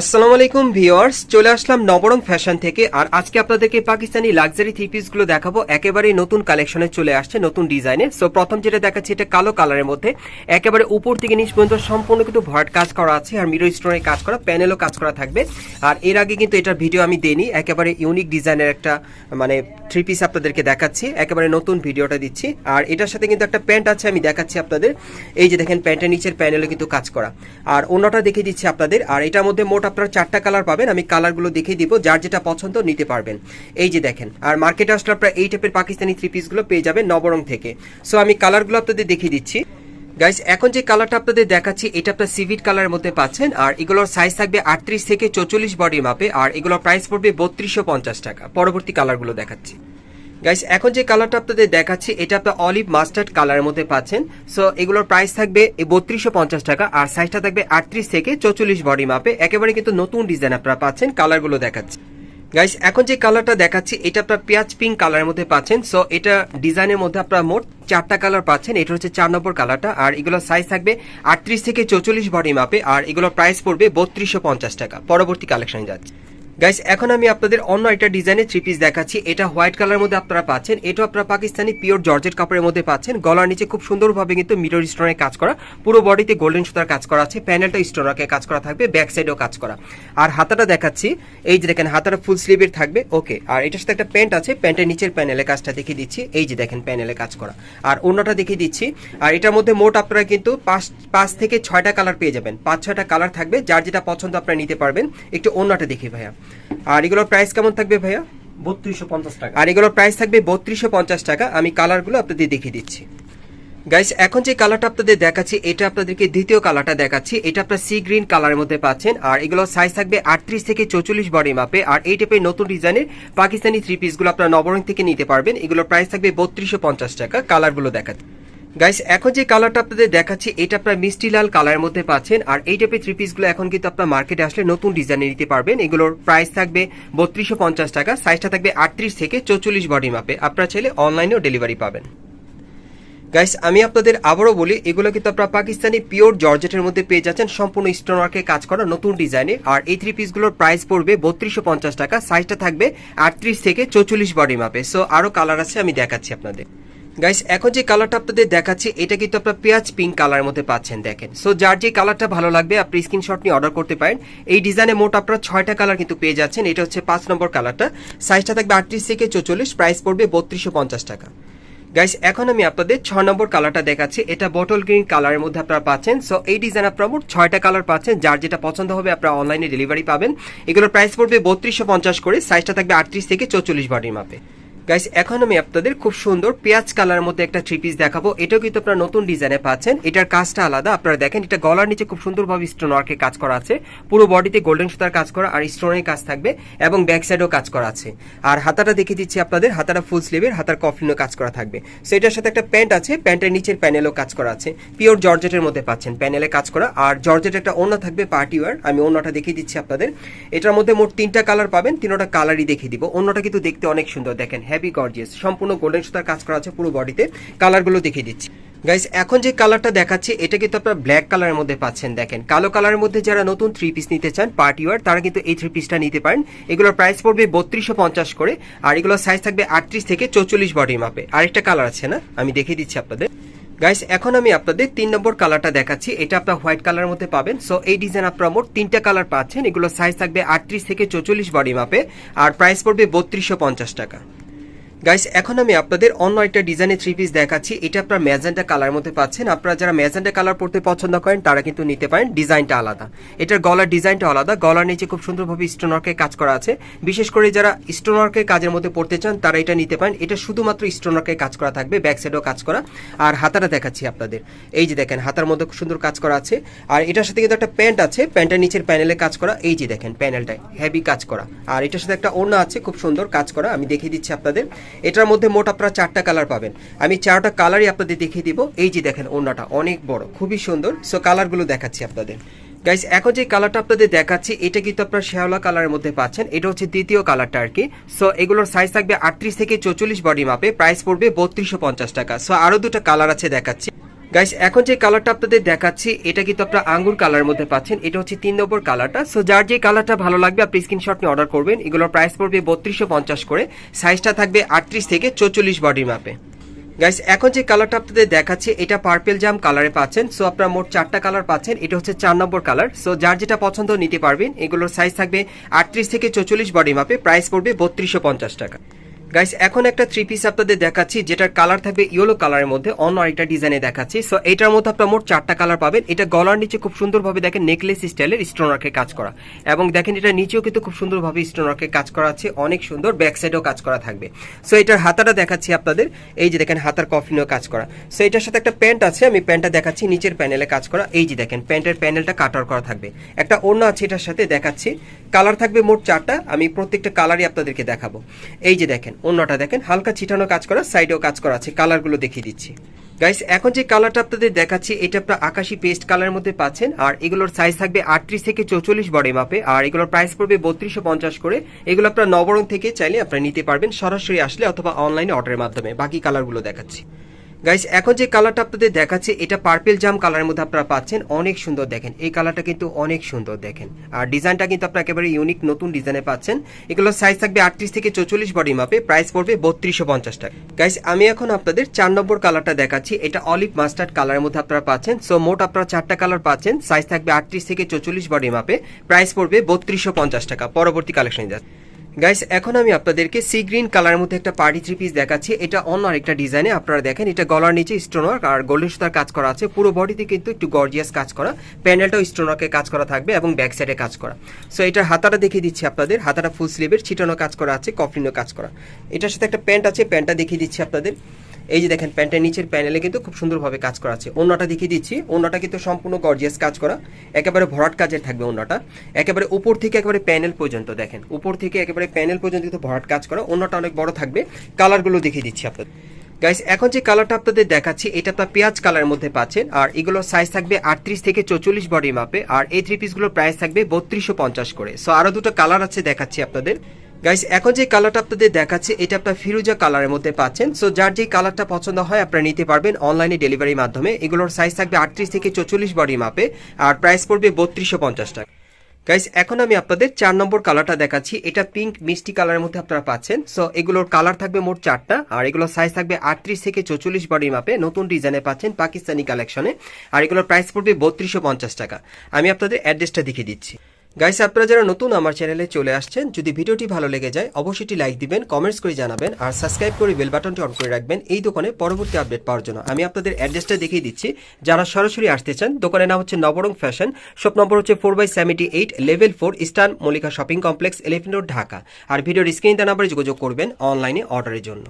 আসসালামু আলাইকুম ভিউয়ার্স, চলে আসলাম নবরং ফ্যাশন থেকে, আর আজকে আপনাদেরকে পাকিস্তানি লাক্সারি থ্রি পিসগুলো দেখাবো। একেবারে নতুন কালেকশনে চলে আসছে, নতুন ডিজাইনে সো প্রথম যেটা দেখাচ্ছি, এটা কালো কালারের মধ্যে। একেবারে উপর থেকে নিচ পর্যন্ত সম্পূর্ণ কিন্তু ভরাট কাজ করা আছে, আর মিরো স্টোনের কাজ করা, প্যানেলও কাজ করা থাকবে। আর এর আগে কিন্তু এটার ভিডিও আমি দেইনি, একেবারে ইউনিক ডিজাইনের একটা মানে থ্রি পিস আপনাদেরকে দেখাচ্ছি, একেবারে নতুন ভিডিওটা দিচ্ছি। আর এটার সাথে কিন্তু একটা প্যান্ট আছে, আমি দেখাচ্ছি আপনাদের। এই যে দেখেন, প্যান্টের নিচের প্যানেলে কিন্তু কাজ করা। আর অন্যটা দেখিয়ে দিচ্ছি আপনাদের, আর এটার মধ্যে মোট আপনারা চারটা কালার পাবেন, আমি কালারগুলো দেখিয়ে দিব, যার যেটা পছন্দ নিতে পারবেন। এই যে দেখেন, আর মার্কেটে আসলে আপনারা এই টাইপের পাকিস্তানি থ্রি পিসগুলো পেয়ে যাবেন নবরং থেকে। সো আমি কালারগুলো আপনাদের দেখিয়ে দিচ্ছি। গাইস এখন যে কালারটা আপনাদের দেখাচ্ছি, এটা আপনার সিভিট কালারের মধ্যে পাচ্ছেন, আর এগুলোর সাইজ থাকবে আটত্রিশ থেকে চৌচল্লিশ বডি মাপে আর এগুলোর প্রাইস পড়বে বত্রিশশো টাকা। পরবর্তী কালারগুলো দেখাচ্ছি। গাইস এখন যে কালারটা আপনাদের দেখাচ্ছি, এটা আপনার অলিভ মাস্টার্ড কালারের মধ্যে পাচ্ছেন। সো এগুলোর প্রাইস থাকবে বত্রিশশো পঞ্চাশ টাকা, আর সাইজটা থাকবে আটত্রিশ থেকে চৌচল্লিশ বডি মাপে একেবারে কিন্তু নতুন ডিজাইন আপনারা পাচ্ছেন কালারগুলো দেখাচ্ছি। গাইস এখন যে কালারটা দেখাচ্ছি, এটা আপনার পেঁয়াজ পিঙ্ক কালারের মধ্যে পাচ্ছেন। সো এটা ডিজাইনের মধ্যে আপনারা মোট চারটা কালার পাচ্ছেন, এটা হচ্ছে চার নম্বর কালারটা আর এগুলোর সাইজ থাকবে আটত্রিশ থেকে চৌচল্লিশ বডি মাপে আর এগুলোর প্রাইস পড়বে বত্রিশশো পঞ্চাশ টাকা। পরবর্তী কালেকশন যাচ্ছে। গাইস এখন আমি আপনাদের অন্য একটা ডিজাইনের থ্রি পিস দেখাচ্ছি। এটা হোয়াইট কালার মধ্যে আপনারা পাচ্ছেন। এটা আপনারা পাকিস্তানি পিওর জর্জেট কাপড়ের মধ্যে পাচ্ছেন। গলার নিচে খুব সুন্দরভাবে কিন্তু মিরর স্টোনের কাজ করা। পুরো বডিতে গোল্ডেন সুতার কাজ করা আছে। প্যানেলটা স্টোনাকে কাজ করা থাকবে। ব্যাক সাইডেও কাজ করা। আর হাতাটা দেখাচ্ছি। এই যে দেখেন, হাতাটা ফুল স্লিভের থাকবে। ওকে আর এটার সাথে একটা প্যান্ট আছে। প্যান্টের নিচের প্যানেলে কাজটা দেখিয়ে দিচ্ছি। এই যে দেখেন প্যানেলে কাজ করা। আর অন্যটা দেখিয়ে দিচ্ছি। আর এটার মধ্যে মোট আপনারা কিন্তু পাঁচ পাঁচ থেকে ছয়টা কালার পেয়ে যাবেন। পাঁচ, ছয়টা কালার থাকবে। যার যেটা পছন্দ আপনারা নিতে পারবেন। একটু অন্যটা দেখি ভাইয়া। আর এগুলোর প্রাইস কেমন থাকবে ভাইয়া? বত্রিশশো পঞ্চাশ টাকা। আর এগুলোর প্রাইস থাকবে বত্রিশশো পঞ্চাশ টাকা। আমি কালারগুলো আপনাদের দেখিয়ে দিচ্ছি। গাইস এখন যে কালারটা আপনাদের দেখাচ্ছি এটা আপনাদেরকে দ্বিতীয় কালারটা দেখাচ্ছি। এটা আপনার সি গ্রিন কালারের মধ্যে পাচ্ছেন। আর এগুলো সাইজ থাকবে আটত্রিশ থেকে চৌচল্লিশ বডি মাপে আর এই টাইপের নতুন ডিজাইনের পাকিস্তানি থ্রি পিসগুলো আপনারা নবরং থেকে নিতে পারবেন। এগুলোর প্রাইস থাকবে বত্রিশশো পঞ্চাশ টাকা। কালারগুলো দেখাচ্ছি। গাইস এখন যে কালারটা আপনাদের দেখাচ্ছি, এটা আপনার মিষ্টি লাল কালারের মধ্যে পাচ্ছেন। আর এই টাইপের থ্রি পিসগুলো এখন কিন্তু আপনার মার্কেটে আসলে নতুন ডিজাইনে নিতে পারবেন। এগুলোর প্রাইস থাকবে বত্রিশশো পঞ্চাশ টাকা সাইজটা থাকবে আটত্রিশ থেকে চৌচল্লিশ বডি মাপে আপনারা চাইলে অনলাইনেও ডেলিভারি পাবেন। গাইস আমি আপনাদের আবারও বলি, এগুলো কিন্তু আপনারা পাকিস্তানি পিওর জর্জেটের মধ্যে পেয়ে যাচ্ছেন। সম্পূর্ণ স্টোন ওয়ার্কে কাজ করা নতুন ডিজাইনে আর এই থ্রি পিসগুলোর প্রাইস পড়বে বত্রিশশো পঞ্চাশ টাকা সাইজটা থাকবে আটত্রিশ থেকে চৌচল্লিশ বডি মাপে সো আরও কালার আছে, আমি দেখাচ্ছি আপনাদের। গাইস এখন যে কালারটা আপনাদের দেখাচ্ছি, এটা কিন্তু আপনার পেঁয়াজ পিঙ্ক কালারের মধ্যে পাচ্ছেন, দেখেন। সো যার যে কালারটা ভালো লাগবে, আপনি স্ক্রিনশট নিয়ে অর্ডার করতে পারেন। এই ডিজাইনে মোট আপনারা ছয়টা কালার কিন্তু পেয়ে যাচ্ছেন, এটা হচ্ছে পাঁচ নম্বর কালারটা সাইজটা থাকবে আটত্রিশ থেকে চৌচল্লিশ প্রাইস পড়বে বত্রিশশো পঞ্চাশ টাকা। গাইস এখন আমি আপনাদের ছ নম্বর কালারটা দেখাচ্ছি, এটা বটল গ্রিন কালারের মধ্যে আপনারা পাচ্ছেন। সো এই ডিজাইন আপনারা মোট ছয়টা কালার পাচ্ছেন, যার যেটা পছন্দ হবে আপনারা অনলাইনে ডেলিভারি পাবেন। এগুলোর প্রাইস পড়বে বত্রিশশো পঞ্চাশ করে সাইজটা থাকবে আটত্রিশ থেকে চৌচল্লিশ বডির মাপে। গাইস এখন আমি আপনাদের খুব সুন্দর পেঁয়াজ কালারের মধ্যে একটা থ্রি পিস দেখাবো। এটাও কিন্তু আপনারা নতুন ডিজাইনে পাচ্ছেন। এটার কাজটা আলাদা। আপনারা দেখেন, এটা গলার নিচে খুব সুন্দরভাবে স্টোন ওয়ার্কের কাজ করা আছে। পুরো বডিতে গোল্ডেন সুতার কাজ করা আর স্টোনের কাজ থাকবে এবং ব্যাক সাইডেও কাজ করা আছে। আর হাতাটা দেখিয়ে দিচ্ছি আপনাদের। হাতাটা ফুল স্লিভের হাতার কফলিনও কাজ করা থাকবে। সো এটার সাথে একটা প্যান্ট আছে। প্যান্টের নিচের প্যানেলও কাজ করা আছে। পিওর জর্জেটের মধ্যে পাচ্ছেন প্যানেলে কাজ করা। আর জর্জেট একটা ওনা থাকবে পার্টি ওয়ার আমি অন্যটা দেখিয়ে দিচ্ছি আপনাদের। এটার মধ্যে মোট তিনটা কালার পাবেন। তিনটা কালারই দেখিয়ে দিব। অন্যটা কিন্তু দেখতে অনেক সুন্দর। দেখেন হ্যাভি গর্জিয়াস সম্পূর্ণ গোল্ডেন সুতার কাজ করা আছে পুরো বডিতে কালারগুলো দেখিয়ে দিচ্ছি। গাইস এখন যে কালারটা দেখাচ্ছি, এটা কিন্তু আপনারা ব্ল্যাক কালারের মধ্যে পাচ্ছেন, দেখেন। কালো কালারের মধ্যে যারা নতুন থ্রি পিস নিতে চান পার্টি ওয়ার তারা কিন্তু এই থ্রি পিসটা নিতে পারেন। এগুলোর প্রাইস পড়বে বত্রিশশো পঞ্চাশ করে, আর এগুলোর সাইজ থাকবে আটত্রিশ থেকে চৌচল্লিশ বডির মাপে আরেকটা কালার আছে না? আমি দেখিয়ে দিচ্ছি আপনাদের। গাইস এখন আমি আপনাদের তিন নম্বর কালারটা দেখাচ্ছি। এটা আপনার হোয়াইট কালারের মধ্যে পাবেন। সো এই ডিজাইন আপনারা মোট তিনটা কালার পাচ্ছেন। এগুলো সাইজ থাকবে আটত্রিশ থেকে চৌচল্লিশ বডি মাপে আর প্রাইস পড়বে বত্রিশশো পঞ্চাশ টাকা। গাইস এখন আমি আপনাদের অন্য একটা ডিজাইনের থ্রি পিস দেখাচ্ছি। এটা আপনার ম্যাজেন্টা কালার মধ্যে পাচ্ছেন। আপনারা যারা ম্যাজেন্টা কালার পড়তে পছন্দ করেন, তারা কিন্তু নিতে পারেন। ডিজাইনটা আলাদা। এটার গলার ডিজাইনটা আলাদা। গলার নিচে খুব সুন্দরভাবে স্টোন ওয়ার্কের কাজ করা আছে। বিশেষ করে যারা স্টোন ওয়ার্কের কাজের মধ্যে পড়তে চান, তারা এটা নিতে পারেন। এটা শুধুমাত্র স্টোন ওয়ার্কের কাজ করা থাকবে ব্যাক সাইডেও কাজ করা। আর হাতাটা দেখাচ্ছি আপনাদের। এই যে দেখেন, হাতার মধ্যে খুব সুন্দর কাজ করা আছে। আর এটার সাথে কিন্তু একটা প্যান্ট আছে। প্যান্টের নিচের প্যানেলে কাজ করা। এই যে দেখেন প্যানেলটায় হেভি কাজ করা। আর এটার সাথে একটা ওড়না আছে, খুব সুন্দর কাজ করা। আমি দেখিয়ে দিচ্ছি আপনাদের। এটার মধ্যে মোট আপনারা চারটা কালার পাবেন। আমি চারটা কালারই আপনাদের দেখিয়ে দিব। এই যে দেখেন, ওড়নাটা অনেক বড়, খুবই সুন্দর। সো কালারগুলো দেখাচ্ছি আপনাদের। গাইস এখন যে কালারটা আপনাদের দেখাচ্ছি, এটা কিন্তু আপনার শ্যাওলা কালারের মধ্যে পাচ্ছেন। এটা হচ্ছে দ্বিতীয় কালারটা আর কি। সো এগুলোর সাইজ থাকবে আটত্রিশ থেকে চৌচল্লিশ বডি মাপে প্রাইস পড়বে বত্রিশশো টাকা। সো আরও দুটো কালার আছে দেখাচ্ছি। গাইস এখন যে কালারটা আপনাদের দেখাচ্ছি, এটা কিন্তু আপনারা আঙ্গুর কালার মধ্যে পাচ্ছেন। এটা হচ্ছে তিন নম্বর কালারটা সো যার যে কালারটা ভালো লাগবে, আপনি স্ক্রিনশট নিয়ে অর্ডার করবেন। এগুলোর প্রাইস পড়বে বত্রিশশো পঞ্চাশ করে। সাইজটা থাকবে আটত্রিশ থেকে চৌচল্লিশ বডির মাপে গাইস এখন যে কালারটা আপনাদের দেখাচ্ছি, এটা পার্পেল জাম কালারে পাচ্ছেন। সো আপনারা মোট চারটা কালার পাচ্ছেন। এটা হচ্ছে চার নম্বর কালার সো যার যেটা পছন্দ নিতে পারবেন, এগুলোর সাইজ থাকবে আটত্রিশ থেকে চৌচল্লিশ বডি মাপে প্রাইস পড়বে বত্রিশশো পঞ্চাশ টাকা। গাইস এখন একটা থ্রি পিস আপনাদের দেখাচ্ছি, যেটার কালার থাকবে ইয়েলো কালারের মধ্যে। অন্য আরেকটা ডিজাইনে দেখাচ্ছি। সো এটার মধ্যে আপনার মোট চারটা কালার পাবেন। এটা গলার নিচে খুব সুন্দরভাবে দেখেন নেকলেস স্টাইলের স্টোনারকে কাজ করা। এবং দেখেন এটা নিচেও কিন্তু খুব সুন্দরভাবে স্টোনারকে কাজ করা আছে। অনেক সুন্দর ব্যাক সাইডেও কাজ করা থাকবে। সো এটার হাতাটা দেখাচ্ছি আপনাদের। এই যে দেখেন হাতার কফিনেও কাজ করা। সো এটার সাথে একটা প্যান্ট আছে, আমি প্যান্টটা দেখাচ্ছি, নিচের প্যানেলে কাজ করা। এই যে দেখেন প্যান্টের প্যানেলটা কাটার করা থাকবে। একটা ওড়না আছে এটার সাথে দেখাচ্ছি। কালার থাকবে মোট চারটা। আমি প্রত্যেকটা কালারই আপনাদেরকে দেখাবো। এই যে দেখেন অন্যটা দেখেন, হালকা ছিটানো কাজ করা সাইডেও কাজ করা আছে কালারগুলো দেখিয়ে দিচ্ছি। গাইস এখন যে কালারটা আপনাদের দেখাচ্ছি, এটা আপনার আকাশি পেস্ট কালারের মধ্যে পাচ্ছেন, আর এগুলোর সাইজ থাকবে আটত্রিশ থেকে চৌচল্লিশ বডি মাপে আর এগুলোর প্রাইস পড়বে বত্রিশশো পঞ্চাশ করে। এগুলো আপনার নবরং থেকে চাইলে আপনারা নিতে পারবেন, সরাসরি আসলে অথবা অনলাইনে অর্ডারের মাধ্যমে, বাকি কালারগুলো দেখাচ্ছি। গাইস এখন যে কালারটা আপনাদের দেখাচ্ছে, এটা পার্পেল জাম কালারের মধ্যে আপনারা পাচ্ছেন। অনেক সুন্দর দেখেন। এই কালারটা কিন্তু অনেক সুন্দর দেখেন। আর ডিজাইনটা কিন্তু আপনার একেবারে ইউনিক নতুন ডিজাইনে পাচ্ছেন। এগুলোর সাইজ থাকবে আটত্রিশ থেকে চৌচল্লিশ বডি মাপে প্রাইস পড়বে বত্রিশশো পঞ্চাশ টাকা। গাইস আমি এখন আপনাদের চার নম্বর কালারটা দেখাচ্ছি। এটা অলিভ মাস্টার্ড কালারের মধ্যে আপনারা পাচ্ছেন। সো মোট আপনারা চারটা কালার পাচ্ছেন। সাইজ থাকবে আটত্রিশ থেকে চৌচল্লিশ বডি মাপে প্রাইস পড়বে বত্রিশশো পঞ্চাশ টাকা। পরবর্তী কালেকশন যাচ্ছে। গাইস এখন আমি আপনাদেরকে সি গ্রিন কালারের মধ্যে একটা পার্টি থ্রি পিস দেখাচ্ছি। এটা অন্য আরেকটা ডিজাইনে আপনারা দেখেন। এটা গলার নিচে স্টোনওয়ার্ক আর গোল্ডেন সুতার কাজ করা আছে। পুরো বডিতে কিন্তু একটু গর্জিয়াস কাজ করা। প্যান্ডেলটাও স্টোনওয়ার্কে কাজ করা থাকবে এবং ব্যাক সাইডে কাজ করা। সো এটার হাতাটা দেখিয়ে দিচ্ছি আপনাদের। হাতাটা ফুল স্লিভের ছিটানো কাজ করা আছে কফলিনও কাজ করা। এটার সাথে একটা প্যান্ট আছে। প্যান্টটা দেখিয়ে দিচ্ছি আপনাদের। এই যে দেখেন, প্যান্টের নিচের প্যানেলে কিন্তু খুব সুন্দরভাবে কাজ করা আছে। অন্যটা দেখিয়ে দিচ্ছি। অন্যটা কিন্তু সম্পূর্ণ গর্জিয়াস কাজ করা। একেবারে ভরাট কাজের থাকবে অন্যটা একেবারে উপর থেকে একেবারে প্যানেল পর্যন্ত দেখেন, উপর থেকে একেবারে প্যানেল পর্যন্ত কিন্তু ভরাট কাজ করা। অন্যটা অনেক বড় থাকবে। কালারগুলো দেখিয়ে দিচ্ছি আপনাদের। গাইস এখন যে কালারটা আপনাদের দেখাচ্ছি, এটা আপনার পেঁয়াজ কালারের মধ্যে পাচ্ছেন। আর এগুলোর সাইজ থাকবে আটত্রিশ থেকে চৌচল্লিশ বডি মাপে আর এই থ্রি পিসগুলোর প্রাইস থাকবে বত্রিশশো পঞ্চাশ করে। সো আরও দুটো কালার আছে দেখাচ্ছি আপনাদের। গাইস এখন যে কালারটা আপনাদের দেখাচ্ছে, এটা আপনার ফিরুজা কালারের মধ্যে পাচ্ছেন। সো যার যে কালারটা পছন্দ হয়, আপনারা নিতে পারবেন অনলাইনে ডেলিভারির মাধ্যমে। এগুলোর সাইজ থাকবে আটত্রিশ থেকে চৌচল্লিশ বডি মাপে আর প্রাইস পড়বে বত্রিশশো পঞ্চাশ টাকা। গাইস এখন আমি আপনাদের চার নম্বর কালারটা দেখাচ্ছি। এটা পিঙ্ক মিষ্টি কালারের মধ্যে আপনারা পাচ্ছেন। সো এগুলোর কালার থাকবে মোট চারটা, আর এগুলোর সাইজ থাকবে আটত্রিশ থেকে চৌচল্লিশ বডি মাপে নতুন ডিজাইনে পাচ্ছেন পাকিস্তানি কালেকশনে আর এগুলোর প্রাইস পড়বে বত্রিশশো পঞ্চাশ টাকা। আমি আপনাদের অ্যাড্রেসটা দেখিয়ে দিচ্ছি। গাইস আপনারা যারা নতুন আমার চ্যানেলে চলে আসছেন, যদি ভিডিওটি ভালো লেগে যায়, অবশ্যই লাইক দিবেন কমেন্টস করে জানাবেন, আর সাবস্ক্রাইব করে বেল বাটনটি অন করে রাখবেন। এই দোকানে পরবর্তী আপডেট পাওয়ার জন্য আমি আপনাদের অ্যাড্রেসটা দেখিয়ে দিচ্ছি। যারা সরাসরি আসতে চান, দোকানের নাম হচ্ছে নবরং ফ্যাশন শপ নম্বর হচ্ছে four by seventy eight level four Eastern Mallika Shopping Complex Elephant Road Dhaka আর ভিডিওর স্ক্রিন নাম্বারে যোগাযোগ করবেন অনলাইনে অর্ডারের জন্য।